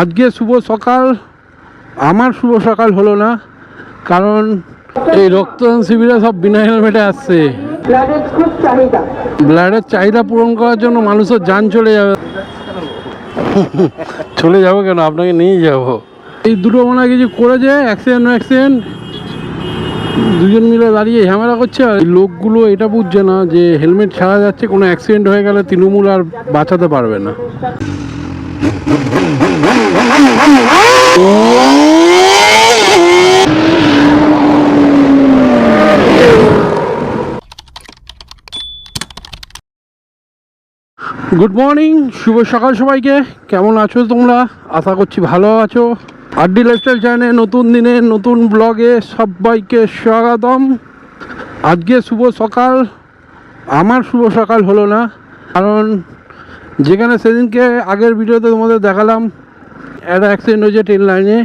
আজকে শুভ সকাল। আমার শুভ সকাল হলো না, কারণ এই রক্তদান শিবিরে সব বিনা হেলমেটে আসছে। ব্লাডের চাহিদা পূরণ করার জন্য মানুষের যান চলে যাবে। চলে যাব কেন? আপনাকে নিয়ে যাব। এই দুটো মনে হয় কিছু করেছে অ্যাক্সিডেন্ট অ্যাক্সিডেন্ট দুজন মিলে দাঁড়িয়ে ঝামেলা করছে, আর লোকগুলো এটা বুঝছে না যে হেলমেট ছাড়া যাচ্ছে, কোনো অ্যাক্সিডেন্ট হয়ে গেলে তৃণমূল আর বাঁচাতে পারবে না। গুড মর্নিং শুভ সকাল সবাইকে। কেমন আছো তোমরা? আশা করছি ভালো আছো। আড্ডি লাইফস্টাইল চ্যানেলে নতুন দিনে, নতুন ব্লগে সবাইকে স্বাগতম। আজকে শুভ সকাল। আমার শুভ সকাল হলো না, কারণ যেখানে সেদিনকে আগের ভিডিওতে তোমাদের দেখালাম, একটা অ্যাক্সিডেন্ট হয়েছে ট্রেন লাইনে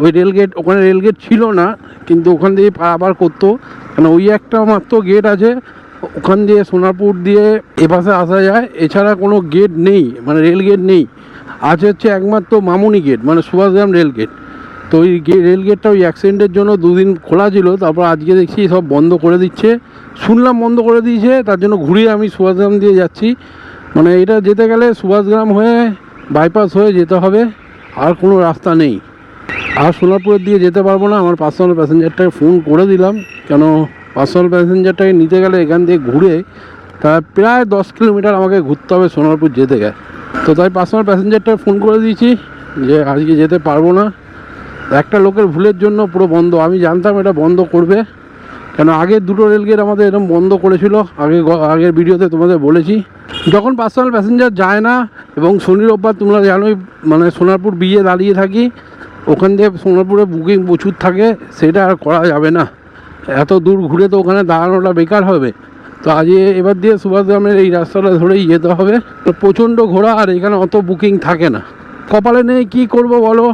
ওই রেলগেট ওখানে রেলগেট ছিল না, কিন্তু ওখান দিয়ে পারাপার করতো। কেন ওই একটা মাত্র গেট আছে, ওখান দিয়ে সোনারপুর দিয়ে এপাশে আসা যায়। এছাড়া কোনো গেট নেই মানে রেল গেট নেই। আছে হচ্ছে একমাত্র মামুনি গেট মানে সুভাষগ্রাম রেল গেট তো ওই রেল গেটটা ওই অ্যাক্সিডেন্টের জন্য দুদিন খোলা ছিল, তারপর আজকে দেখছি সব বন্ধ করে দিচ্ছে। শুনলাম বন্ধ করে দিয়েছে, তার জন্য ঘুরিয়ে আমি সুভাষগ্রাম দিয়ে যাচ্ছি। মানে এটা যেতে গেলে সুভাষগ্রাম হয়ে বাইপাস হয়ে যেতে হবে, আর কোনো রাস্তা নেই। আর সোনারপুরের দিয়ে যেতে পারব না, আমার পার্সোনাল প্যাসেঞ্জারটাকে ফোন করে দিলাম, কেন পার্সোনাল প্যাসেঞ্জারটাকে নিতে গেলে এখান দিয়ে ঘুরে তা প্রায় দশ কিলোমিটার আমাকে ঘুরতে হবে সোনারপুর যেতে গেলে। তো তাই পার্সোনাল প্যাসেঞ্জারটাকে ফোন করে দিয়েছি যে আজকে যেতে পারব না। একটা লোকের ভুলের জন্য পুরো বন্ধ, আমি জানতাম এটা বন্ধ করবে। কেন আগে দুটো রেলগেট আমাদের এরকম বন্ধ করেছিল। আগে আগের ভিডিওতে তোমাদের বলেছি। যখন পার্সোনাল প্যাসেঞ্জার যায় না এবং শনি রোববার তোমরা জানোই মানে সোনারপুর বিয়ে দাঁড়িয়ে থাকি, ওখান দিয়ে সোনারপুরে বুকিং প্রচুর থাকে, সেটা আর করা যাবে না। এত দূর ঘুরে তো ওখানে দাঁড়ানোটা বেকার হবে। তো আজ এবার দিয়ে সুভাষগ্রামের এই রাস্তাটা ধরেই যেতে হবে। তো প্রচণ্ড ঘোরা আর এখানে অত বুকিং থাকে না। কপালে নেই, কি করব বলো?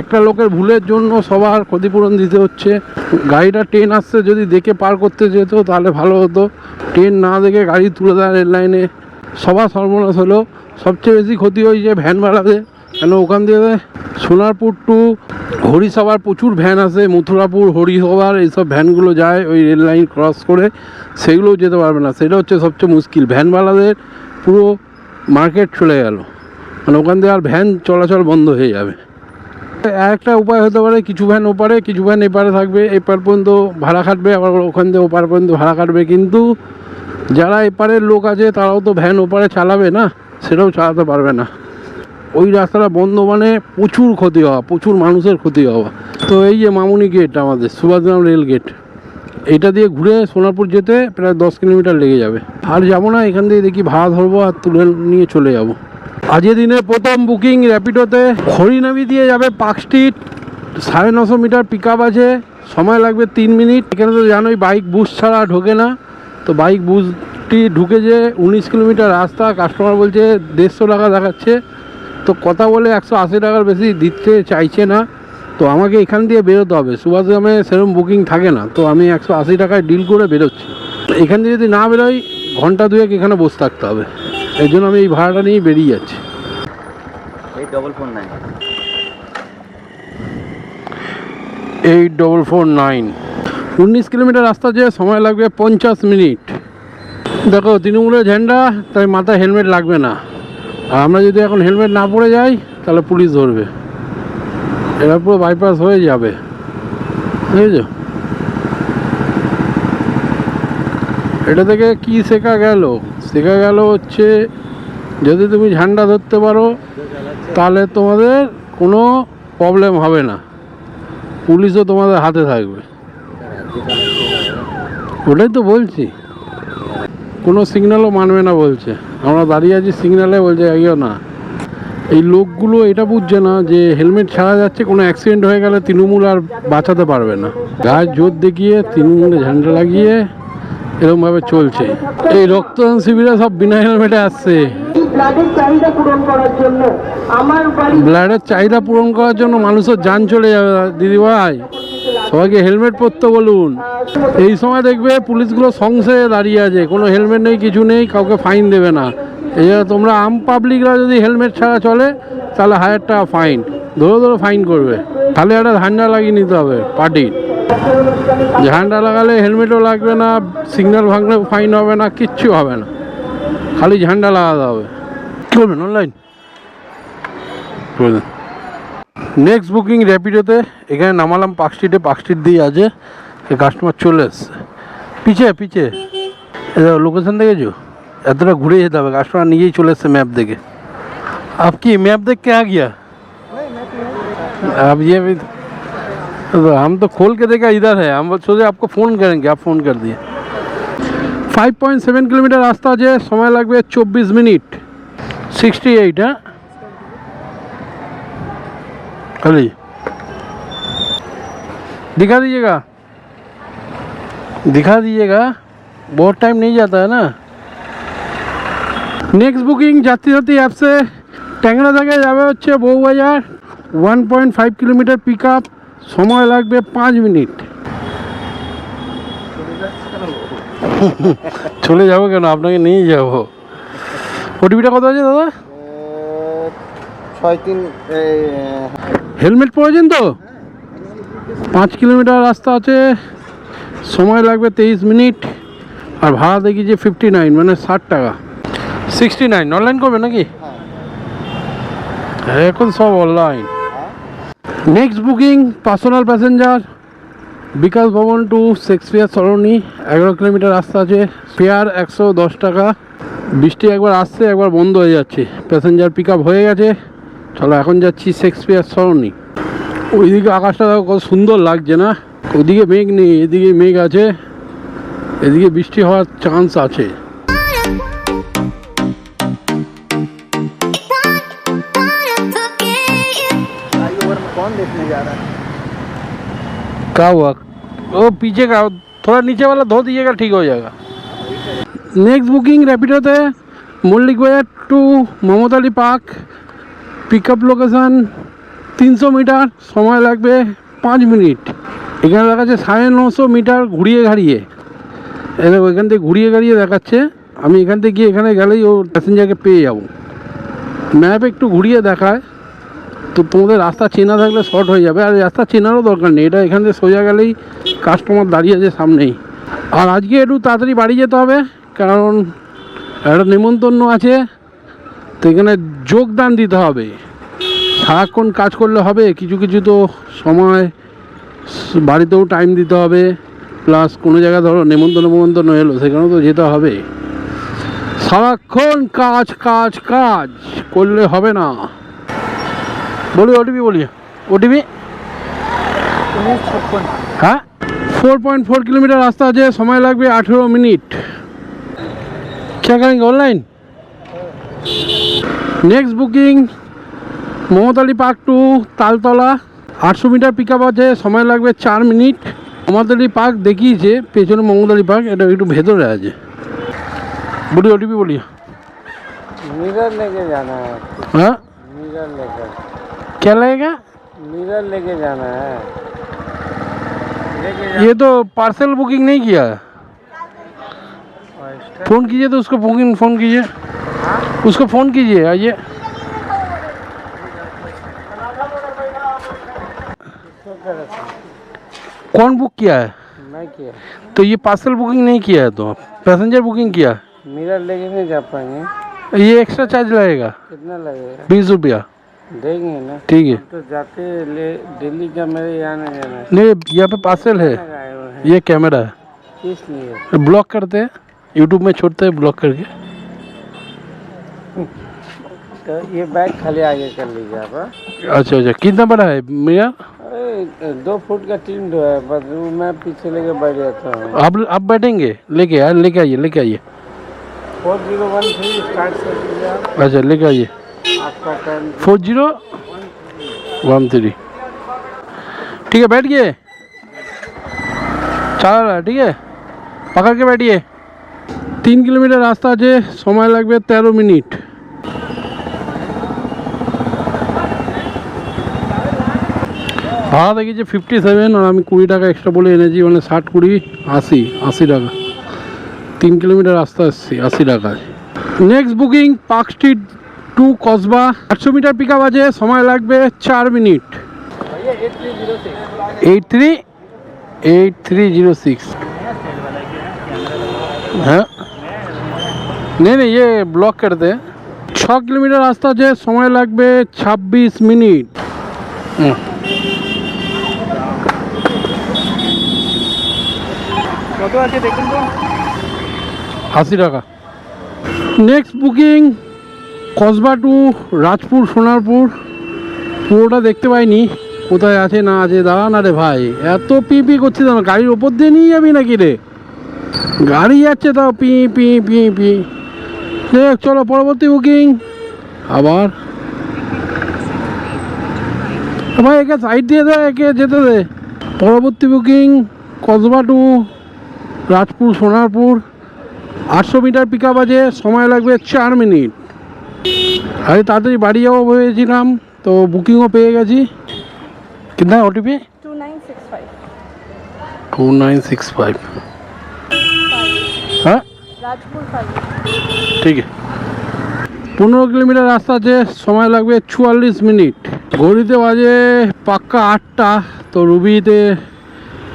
একটা লোকের ভুলের জন্য সবার ক্ষতিপূরণ দিতে হচ্ছে। গাড়িটা ট্রেন আসছে, যদি দেখে পার করতে যেত তাহলে ভালো হতো। ট্রেন না দেখে গাড়ি তুলে দেয় রেল লাইনে সবার সর্বনাশ হলো। সবচেয়ে বেশি ক্ষতি হয়েছে ভ্যানওয়ালাদের কেন ওখান দিয়ে সোনারপুর টু হরিসভার প্রচুর ভ্যান আছে। মথুরাপুর হরিসভার এইসব ভ্যানগুলো যায় ওই রেল লাইন ক্রস করে। সেগুলোও যেতে পারবে না। সেটা হচ্ছে সবচেয়ে মুশকিল। ভ্যানওয়ালাদের পুরো মার্কেট চলে গেল। মানে ওখান দিয়ে আর ভ্যান চলাচল বন্ধ হয়ে যাবে। একটা উপায় হতে পারে, কিছু ভ্যান ওপারে, কিছু ভ্যান এপারে থাকবে, এপার পর্যন্ত ভাড়া খাটবে, আবার ওখান থেকে ওপার পর্যন্ত ভাড়া কাটবে কিন্তু যারা এপারের লোক আছে, তারাও তো ভ্যান ওপারে চালাবে না, সেটাও চালাতে পারবে না। ওই রাস্তাটা বন্ধ মানে প্রচুর ক্ষতি হওয়া, প্রচুর মানুষের ক্ষতি হওয়া। তো এই যে মামুনি গেট আমাদের, সুভাষগ্রাম রেল গেট এটা দিয়ে ঘুরে সোনারপুর যেতে প্রায় দশ কিলোমিটার লেগে যাবে। আর যাব না, এখান থেকে দেখি ভাড়া ধরবো আর তুলে নিয়ে চলে যাব। আজকে দিনে প্রথম বুকিং র্যাপিডোতে হরিনামি দিয়ে যাবে পার্ক স্ট্রিট। সাড়ে নশো মিটার পিক আছে। সময় লাগবে তিন মিনিট। এখানে তো জানোই বাইক বুস ছাড়া ঢোকে না। তো বাইক বুসটি ঢুকে যে উনিশ কিলোমিটার রাস্তা। কাস্টমার বলছে দেড়শো টাকা দেখাচ্ছে। তো কথা বলে একশো আশি টাকার বেশি দিতে চাইছে না। তো আমাকে এখান দিয়ে বেরোতে হবে। সুভাষগ্রামে সেরকম বুকিং থাকে না। তো আমি একশো আশি টাকায় ডিল করে বেরোচ্ছি। এখান দিয়ে যদি না বেরোই, ঘণ্টা দুয়েক এখানে বসে থাকতে হবে। এই জন্য আমি এই ভাড়াটা নিয়ে বেরিয়ে যাচ্ছি। এই double four nine eight double four nine উনিশ কিলোমিটার রাস্তা যে সময় লাগবে পঞ্চাশ মিনিট। দেখো তৃণমূলের ঝান্ডা তাই মাথায় হেলমেট লাগবে না। আর আমরা যদি এখন হেলমেট না পরে যাই তাহলে পুলিশ ধরবে। এটা পুরো বাইপাস হয়ে যাবে। বুঝেছ? এটা থেকে কি শেখা গেল? শেখা গেল হচ্ছে যদি তুমি ঝান্ডা ধরতে পারো, তাহলে তোমাদের কোনো প্রবলেম হবে না। পুলিশও তোমাদের হাতে থাকবে। ওটাই তো বলছি। কোনো সিগন্যালও মানবে না বলছে। আমরা দাঁড়িয়ে আছি সিগন্যালে বলছে এগিয়েও না। এই লোকগুলো এটা বুঝছে না যে হেলমেট ছাড়া যাচ্ছে, কোনো অ্যাক্সিডেন্ট হয়ে গেলে তৃণমূল আর বাঁচাতে পারবে না। গায়ে জোর দেখিয়ে তৃণমূলে ঝান্ডা লাগিয়ে এরকমভাবে চলছে। এই রক্তদান শিবিরে সব বিনা হেলমেটে আসছে। ব্লাডের চাহিদা পূরণ করার জন্য মানুষের যান চলে যাবে দিদিভাই সবাইকে হেলমেট পরতে বলুন। এই সময় দেখবে পুলিশগুলো সংশয়ে দাঁড়িয়ে আছে। কোনো হেলমেট নেই কিছু নেই কাউকে ফাইন দেবে না। এই তোমরা আম পাবলিকরা যদি হেলমেট ছাড়া চলে তাহলে হাজার টাকা ফাইন ধরো ধরো ফাইন করবে। তাহলে একটা ঝান্ডা লাগিয়ে নিতে হবে পার্টির ঝান্ডা লাগালে হেলমেটও লাগবে না সিগন্যাল ভাঙলে ফাইন হবে না কিচ্ছু হবে না খালি ঝান্ডা লাগাতে হবে কী করবেন অনলাইন নেক্সট বুকিং র্যাপিডোতে এখানে নামালাম পার্ক স্ট্রিটে পার্ক স্ট্রিট দিয়ে আছে কাস্টমার চলে এসছে পিছে পিছে লোকেশন দেখেছো এতটা ঘুরে যেতে হবে কাস্টমার নিজেই চলে এসছে ম্যাপ দেখে आप की मैप देख के आ गया अब ये भी तो हम तो खोल के देखा इधर है हम सोचे आपको फ़ोन करेंगे आप फ़ोन कर दिए 5.7 কিলোমিটার রাস্তা আছে সময় লাগবে চব্বিশ মিনিট সিক্সটি এইট হ্যাঁ खाली दिखा दीजिएगा दिखा दीजिएगा बहुत टाइम नहीं जाता है ना নেক্সট বুকিং যাত্রী সাথী অ্যাপসে ট্যাংরা থেকে যাবে হচ্ছে Bowbazar one point five kilometre pick up সময় লাগবে পাঁচ মিনিট। চলে যাব কেন? আপনাকে নিয়ে যাব। ওটিপিটা কত আছে দাদা? ছয় তিন হেলমেট পরেছেন তো? পাঁচ কিলোমিটার রাস্তা আছে। সময় লাগবে তেইশ মিনিট। আর ভাড়া দেখি যে ফিফটি নাইন মানে ষাট টাকা। সিক্সটি নাইন অনলাইন করবে নাকি? হ্যাঁ। এখন সব online next booking personal passenger Bikash Bhavan to Shakespeare সরণি এগারো কিলোমিটার রাস্তা আছে ফেয়ার একশো দশ টাকা। বৃষ্টি একবার আসছে, একবার বন্ধ হয়ে যাচ্ছে। প্যাসেঞ্জার পিক হয়ে গেছে। চলো এখন যাচ্ছি শেক্সপিয়ার সরণি ওইদিকে আকাশটা কত সুন্দর লাগছে না? ওদিকে মেঘ নেই, এদিকে মেঘ আছে। এদিকে বৃষ্টি হওয়ার চান্স আছে। कौन देखने जा रहा है? क्या हुआ? वो पीछे का, थोड़ा नीचे वाला धो दीजिएगा, ठीक हो जाएगा। Next booking रैपिडोते Mullick Bazar to Mamata Ali park pick up location তিনশো মিটার সময় লাগবে পাঁচ মিনিট এখানে দেখাচ্ছে সাড়ে নশো মিটার ঘুরিয়ে ঘাড়িয়ে। এবার ওইখান থেকে ঘুরিয়ে ঘাড়িয়ে দেখাচ্ছে। আমি এখান থেকে গিয়ে এখানে গেলেই ও প্যাসেঞ্জারকে পেয়ে যাব। ম্যাপ একটু ঘুরিয়ে দেখায়। তো তোমাদের রাস্তা চেনা থাকলে শর্ট হয়ে যাবে, আর রাস্তা চেনারও দরকার নেই। এটা এখান থেকে সোজা গেলেই কাস্টমার দাঁড়িয়ে আছে সামনেই। আর আজকে একটু তাড়াতাড়ি বাড়ি যেতে হবে, কারণ একটা নেমন্তন্ন আছে, তো এখানে যোগদান দিতে হবে। সারাক্ষণ কাজ করলে হবে, কিছু কিছু তো সময় বাড়িতেও টাইম দিতে হবে প্লাস কোনো জায়গায় ধরো নেমন্তন্ন নেমন্তন্ন এলো, সেখানেও তো যেতে হবে। সারাক্ষণ কাজ কাজ কাজ, করলে হবে না। बोलिए ओ बोलिए ओ হ্যাঁ ফোর পয়েন্ট ফোর কিলোমিটার রাস্তা আছে সময় লাগবে আঠেরো মিনিট क्या करेंगे online next booking Mamtali park to Taltala আটশো মিটার পিক আপ আছে সময় লাগবে চার মিনিট মমতালি পার্ক দেখিয়েছে পেছনে মমতালি পার্ক এটা একটু ভেতরে আছে বলি ওটিপি বলি मिरर लेके जाना है হ্যাঁ मिरर लेकर क्या लगेगा? मिरर लेके जाना है। लेके ये तो पार्सल बुकिंग नहीं किया। है फ़ोन कीजिए तो उसको बुकिंग फ़ोन कीजिए। उसको फ़ोन कीजिए आइए। कौन बुक किया है? मैं किया। तो ये पार्सल बुकिंग नहीं किया है तो आप पैसेंजर बुकिंग किया। मिरर लेके नहीं जा पाएँगे। ये एक्स्ट्रा चार्ज लगेगा। कितना लगेगा? बीस रुपया। देंगे ना। ठीक है। तो जाते ले दिल्ली का मेरे यहाँ नहीं जाना नहीं यहाँ पे पार्सल है। ये कैमरा है। ब्लॉक करते हैं। यूट्यूब में छोड़ते हैं ब्लॉक करके। तो ये बैग खाली आगे कर लीजिए आप हाँ? अच्छा अच्छा। कितना बड़ा है मेरा दो फुट का टीम जो है बस मैं पीछे लेके बैठ जाता हूँ। आप आप बैठेंगे? लेके यार लेके आइए लेके आइए। Four zero one three start कर दीजिए अच्छा लेके आइए। फोर जीरो वन थ्री ठीक है बैठ गए चला रहा है ठीक है पकड़ के बैठिए তিন কিলোমিটার রাস্তা আছে সময় লাগবে তেরো মিনিট ভাড়া দেখেছি ফিফটি সেভেন আর আমি কুড়ি টাকা এক্সট্রা বলে এনেছি মানে ষাট কুড়ি আশি আশি টাকা তিন কিলোমিটার রাস্তা এসছি আশি টাকায় next booking park street to Kasba আটশো মিটার পিক আছে সময় লাগবে চার minute eight three eight three zero six हाँ नहीं नहीं ये ब्लॉक कर दे ছ কিলোমিটার রাস্তা আছে সময় লাগবে ছাব্বিশ মিনিট হুম। কত আছে দেখুন তো আশি টাকা next booking Kasba to Rajpur, Sonarpur, পুরোটা দেখতে পাইনি। কোথায় আছে না আছে দাঁড়া না রে ভাই, এত পি পি করছে না গাড়ির ওপর দিয়ে নিয়ে যাবি নাকি রে? গাড়ি যাচ্ছে তাও পি পি পি পি। দেখ, চলো পরবর্তী বুকিং আবার। ভাই, একে সাইড দিয়ে দে, একে যেতে দে। পরবর্তী বুকিং কসবা টু রাজপুর, সোনারপুর। আটশো মিটার পিক আপ আছে, সময় লাগবে চার মিনিট। আরে তাড়াতাড়ি বাড়ি যাব ভেবেছিলাম তো বুকিংও পেয়ে গেছি। কিনা OTP two nine six five হ্যাঁ? ঠিক পনেরো কিলোমিটার রাস্তা আছে সময় লাগবে চুয়াল্লিশ মিনিট। ঘড়িতে বাজে পাক্কা আটটা তো রুবিতে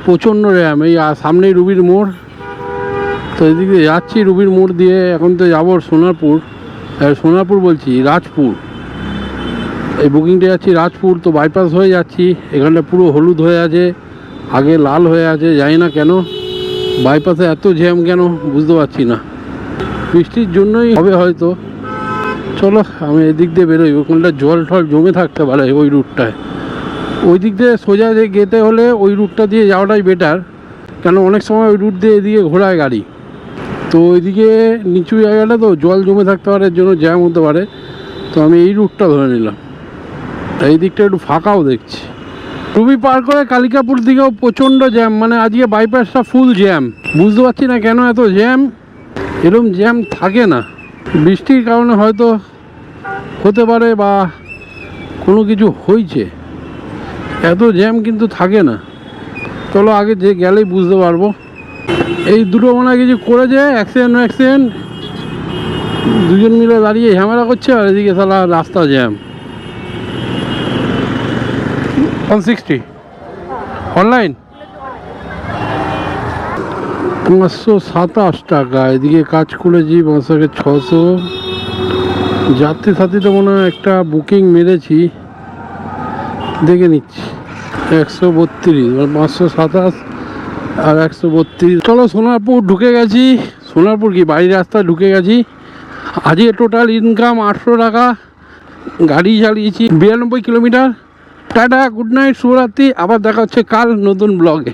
প্রচণ্ড র্যাম এই সামনেই রুবির মোড়। তো এদিকে যাচ্ছি রুবির মোড় দিয়ে এখন তো যাব সোনারপুর। সোনারপুর বলছি, রাজপুর। এই বুকিংটা যাচ্ছি রাজপুর, তো বাইপাস হয়ে যাচ্ছি। এখানটা পুরো হলুদ হয়ে আছে, আগে লাল হয়ে আছে, জানি না কেন। বাইপাসে এত জ্যাম কেন, বুঝতে পারছি না। বৃষ্টির জন্যই হবে হয়তো। চলো, আমি এদিক দিয়ে বেরোই, ওখানটা জল টল জমে থাকতে পারে ওই রুটটায় ওই দিক দিয়ে সোজা যেতে হলে ওই রুটটা দিয়ে যাওয়াটাই বেটার কেন, অনেক সময় ওই রুট দিয়ে এদিকে ঘোরায় গাড়ি। তো ওইদিকে নিচু জায়গাটা তো জল জমে থাকতে পারে জন্য জ্যাম হতে পারে। তো আমি এই রুটটা ধরে নিলাম। এই দিকটা একটু ফাঁকাও দেখছি। রুবি পার করে কালিকাপুর দিকেও প্রচণ্ড জ্যাম মানে আজকে বাইপাসটা ফুল জ্যাম বুঝতে পারছি না কেন এত জ্যাম এরকম জ্যাম থাকে না। বৃষ্টির কারণে হয়তো হতে পারে বা কোনো কিছু হয়েছে। এত জ্যাম কিন্তু থাকে না। চলো আগে যে গেলেই বুঝতে পারব। এই দুটো মনে হয় কিছু করেছে অ্যাক্সিডেন্ট অ্যাক্সিডেন্ট দুজন মিলে দাঁড়িয়ে ঝামেলা করছে, আর এদিকে সালা রাস্তা জ্যাম ওয়ান সিক্সটি অনলাইন পাঁচশো সাতাশ টাকা, এদিকে কাজ করেছি পাঁচশোকে ছশো। যাত্রী সাথীতে মনে হয় একটা বুকিং মেরেছি। দেখে নিচ্ছি। একশো বত্রিশ, পাঁচশো সাতাশ। আর একশো বত্রিশ। চলো সোনারপুর ঢুকে গেছি। সোনারপুর কি? বাড়ির রাস্তা ঢুকে গেছি। আজকে টোটাল ইনকাম আটশো টাকা। গাড়ি চালিয়েছি বিরানব্বই কিলোমিটার। টাটা গুড নাইট শুভরাত্রি। আবার দেখা হচ্ছে কাল নতুন ব্লগে